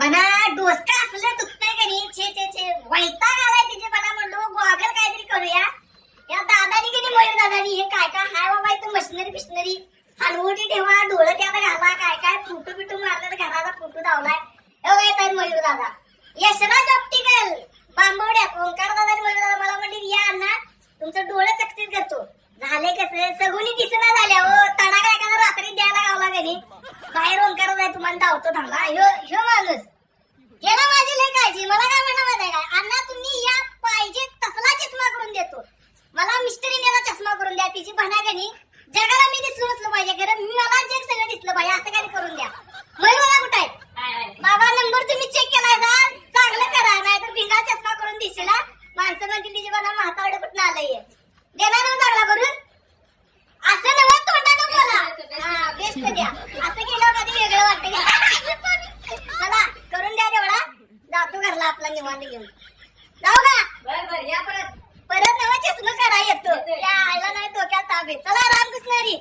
बना डोसका असलं दुखतंय का नाही? छे छे छे. वैताग आलाय तिचे बना म्हणलो गॉगल काहीतरी करूया. या दादानी की नाही मयूर दादानी हे काय काय? हाय बाबा इथं मशिनरी बिशनरी. हलवटी ठेवा डोळं त्याला घाला. काय काय? फुटू बिटू मारलं घराला घराचा फुटू धावलाय. हे बघा येतात मयूर दादा. यशराज ऑप्टिकल. बांबवड्यात ओंकार दादा मयूर दादा मला म्हणली या अण्णा तुमचं डोळं चकचीत करतो. झाले कसं? सगुनी दिसना झाल्या हो. तडाखा एखादा रात्री द्यायला गावला का नाही? बाहेर तुम्हाला धावतो थांबा. ह्यो ह्यो माणूस. याला माझी लय काळजी. मला काय म्हणा माहिती काय अण्णा तुम्ही या पाहिजे तसला चष्मा करून देतो मला मिस्टर इंडियाला चष्मा करून द्या. तिची बना गणी जगाला मी दिसलो नसलो पाहिजे खरं मी मला जग सगळं दिसलं पाहिजे. असं काही करून द्या. मयूर मला कुठं आहे? बाबा नंबर तुम्ही चेक केलाय का? चांगलं करा. नाहीतर भिंगा चष्मा करून दिसेल. माणसं म्हणतील तिची बना म्हातावडे कुठं आलंय? देणार ना चांगला करून? असं नवं तोंडानं बोला. हा बेस्ट द्या. वाटतं चला करून द्या तेवढा जातो घरला आपला निवांत घेऊन. जाऊ का? बर बर या परत. परत नवा चष्मा करा येतो त्या आईला नाही डोक्यात आहे. चला रामकृष्ण हरी.